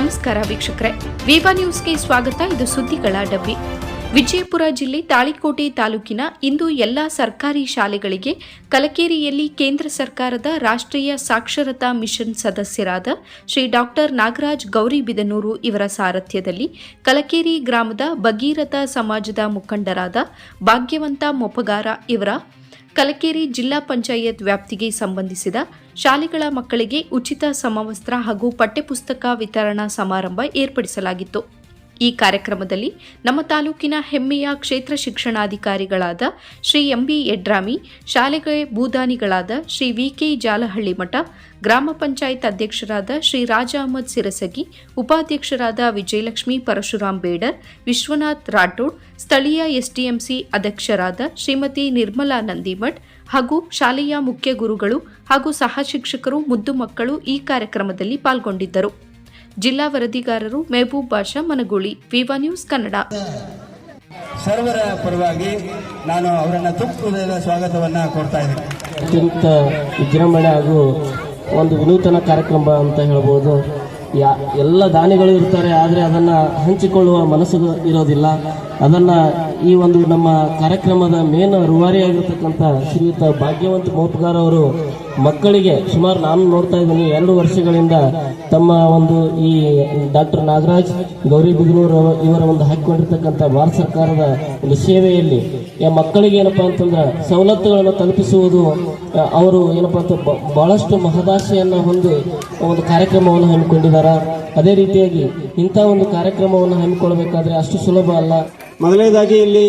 ನಮಸ್ಕಾರ ವೀಕ್ಷಕರೇ. ವಿವಾ ನ್ಯೂಸ್ಗೆ ಸ್ವಾಗತ. ಇದು ಸುದ್ದಿಗಳ ಡಬ್ಬಿ. ವಿಜಯಪುರ ಜಿಲ್ಲೆ ತಾಳಿಕೋಟೆ ತಾಲೂಕಿನ ಇಂದು ಎಲ್ಲ ಸರ್ಕಾರಿ ಶಾಲೆಗಳಿಗೆ ಕಲಕೇರಿಯಲ್ಲಿ ಕೇಂದ್ರ ಸರ್ಕಾರದ ರಾಷ್ಟ್ರೀಯ ಸಾಕ್ಷರತಾ ಮಿಷನ್ ಸದಸ್ಯರಾದ ಶ್ರೀ ಡಾಕ್ಟರ್ ನಾಗರಾಜ್ ಗೌರಿಬಿದನೂರು ಇವರ ಸಾರಥ್ಯದಲ್ಲಿ ಕಲಕೇರಿ ಗ್ರಾಮದ ಭಗೀರಥ ಸಮಾಜದ ಮುಖಂಡರಾದ ಭಾಗ್ಯವಂತ ಮೊಪಗಾರ ಇವರ ಕಲಕೇರಿ ಜಿಲ್ಲಾ ಪಂಚಾಯತ್ ವ್ಯಾಪ್ತಿಗೆ ಸಂಬಂಧಿಸಿದ ಶಾಲೆಗಳ ಮಕ್ಕಳಿಗೆ ಉಚಿತ ಸಮವಸ್ತ್ರ ಹಾಗೂ ಪಠ್ಯಪುಸ್ತಕ ವಿತರಣಾ ಸಮಾರಂಭ ಏರ್ಪಡಿಸಲಾಗಿತ್ತು. ಈ ಕಾರ್ಯಕ್ರಮದಲ್ಲಿ ನಮ್ಮ ತಾಲೂಕಿನ ಹೆಮ್ಮೆಯ ಕ್ಷೇತ್ರ ಶಿಕ್ಷಣಾಧಿಕಾರಿಗಳಾದ ಶ್ರೀ ಎಂಬಿ ಯಡ್ರಾಮಿ ಶಾಲೆಗೆ ಭೂದಾನಿಗಳಾದ ಶ್ರೀ ವಿಕೆ ಜಾಲಹಳ್ಳಿ ಮಠ, ಗ್ರಾಮ ಪಂಚಾಯತ್ ಅಧ್ಯಕ್ಷರಾದ ಶ್ರೀ ರಾಜ ಅಹಮದ್ ಸಿರಸಗಿ, ಉಪಾಧ್ಯಕ್ಷರಾದ ವಿಜಯಲಕ್ಷ್ಮಿ ಪರಶುರಾಮ್ ಬೇಡರ್, ವಿಶ್ವನಾಥ್ ರಾಠೋಡ್, ಸ್ಥಳೀಯ ಎಸ್ಡಿಎಂಸಿ ಅಧ್ಯಕ್ಷರಾದ ಶ್ರೀಮತಿ ನಿರ್ಮಲಾ ನಂದಿಮಠ್ ಹಾಗೂ ಶಾಲೆಯ ಮುಖ್ಯ ಗುರುಗಳು ಹಾಗೂ ಸಹ ಶಿಕ್ಷಕರು, ಮುದ್ದು ಮಕ್ಕಳು ಈ ಕಾರ್ಯಕ್ರಮದಲ್ಲಿ ಪಾಲ್ಗೊಂಡಿದ್ದರು. ಜಿಲ್ಲಾ ವರದಿಗಾರರು ಮೆಹಬೂಬ್ ಬಾಷಾ ಮನಗೂಳಿ ವಿವಾ ನ್ಯೂಸ್ ಕನ್ನಡ. ಸರ್ವರ ಪರವಾಗಿ ನಾನು ಅವರನ್ನ ತುಪ್ಪದ ಹೃದಯದ ಸ್ವಾಗತವನ್ನ ಕೊಡ್ತಾ ಇದ್ದೀನಿ. ಅತ್ಯಂತ ವಿಜೃಂಭಣೆ ಹಾಗೂ ಒಂದು ವಿನೂತನ ಕಾರ್ಯಕ್ರಮ ಅಂತ ಹೇಳ್ಬೋದು. ಯಾ ಎಲ್ಲ ದಾನಿಗಳು ಇರ್ತಾರೆ ಆದರೆ ಅದನ್ನು ಹಂಚಿಕೊಳ್ಳುವ ಮನಸ್ಸು ಇರೋದಿಲ್ಲ. ಅದನ್ನು ಈ ಒಂದು ನಮ್ಮ ಕಾರ್ಯಕ್ರಮದ ಮೇನ್ ರೂವಾರಿಯಾಗಿರ್ತಕ್ಕಂಥ ಶ್ರೀಯುತ ಭಾಗ್ಯವಂತ ಮೋಪಗಾರ್ ಅವರು ಮಕ್ಕಳಿಗೆ ಸುಮಾರು ನಾನು ನೋಡ್ತಾ ಇದ್ದೀನಿ, ಎರಡು ವರ್ಷಗಳಿಂದ ತಮ್ಮ ಒಂದು ಈ ಡಾಕ್ಟರ್ ನಾಗರಾಜ್ ಗೌರಿ ಬಿಗನೂರು ಇವರ ಒಂದು ಹಾಕಿಕೊಂಡಿರ್ತಕ್ಕಂಥ ಭಾರತ ಸರ್ಕಾರದ ಒಂದು ಸೇವೆಯಲ್ಲಿ ಮಕ್ಕಳಿಗೆ ಏನಪ್ಪಾ ಅಂತಂದ್ರೆ ಸವಲತ್ತುಗಳನ್ನು ತಲುಪಿಸುವುದು ಅವರು ಏನಪ್ಪ ಅಂತ ಬಹಳಷ್ಟು ಮಹದಾಶೆಯನ್ನು ಹೊಂದಿ ಒಂದು ಕಾರ್ಯಕ್ರಮವನ್ನು ಹಮ್ಮಿಕೊಂಡಿದ್ದಾರೆ. ಅದೇ ರೀತಿಯಾಗಿ ಇಂಥ ಒಂದು ಕಾರ್ಯಕ್ರಮವನ್ನು ಹಮ್ಮಿಕೊಳ್ಬೇಕಾದ್ರೆ ಅಷ್ಟು ಸುಲಭ ಅಲ್ಲ. ಮೊದಲನೇದಾಗಿ ಇಲ್ಲಿ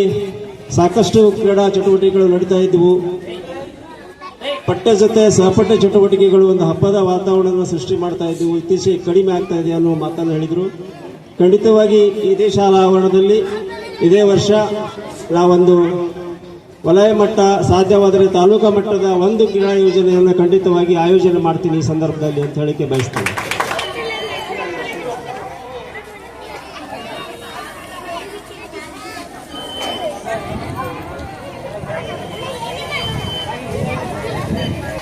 ಸಾಕಷ್ಟು ಕ್ರೀಡಾ ಚಟುವಟಿಕೆಗಳು ನಡೀತಾ ಇದ್ದವು ಪಠ್ಯ ಜೊತೆ ಸಹಪಠ್ಯ ಚಟುವಟಿಕೆಗಳು ಒಂದು ಹಬ್ಬದ ವಾತಾವರಣವನ್ನು ಸೃಷ್ಟಿ ಮಾಡ್ತಾ ಇದ್ದವು ಇತ್ತೀಚೆಗೆ ಕಡಿಮೆ ಆಗ್ತಾ ಇದೆ ಅನ್ನೋ ಮಾತನ್ನು ಹೇಳಿದರು. ಖಂಡಿತವಾಗಿ ಇದೇ ಶಾಲಾ ಆವರಣದಲ್ಲಿ ಇದೇ ವರ್ಷ ನಾವೊಂದು ವಲಯ ಮಟ್ಟ ಸಾಧ್ಯವಾದರೆ ತಾಲೂಕಾ ಮಟ್ಟದ ಒಂದು ಕ್ರೀಡಾ ಯೋಜನೆಯನ್ನು ಖಂಡಿತವಾಗಿ ಆಯೋಜನೆ ಮಾಡ್ತೀನಿ ಈ ಸಂದರ್ಭದಲ್ಲಿ ಅಂತ ಹೇಳಿಕೆ ಬಯಸ್ತೇನೆ. 何やねん!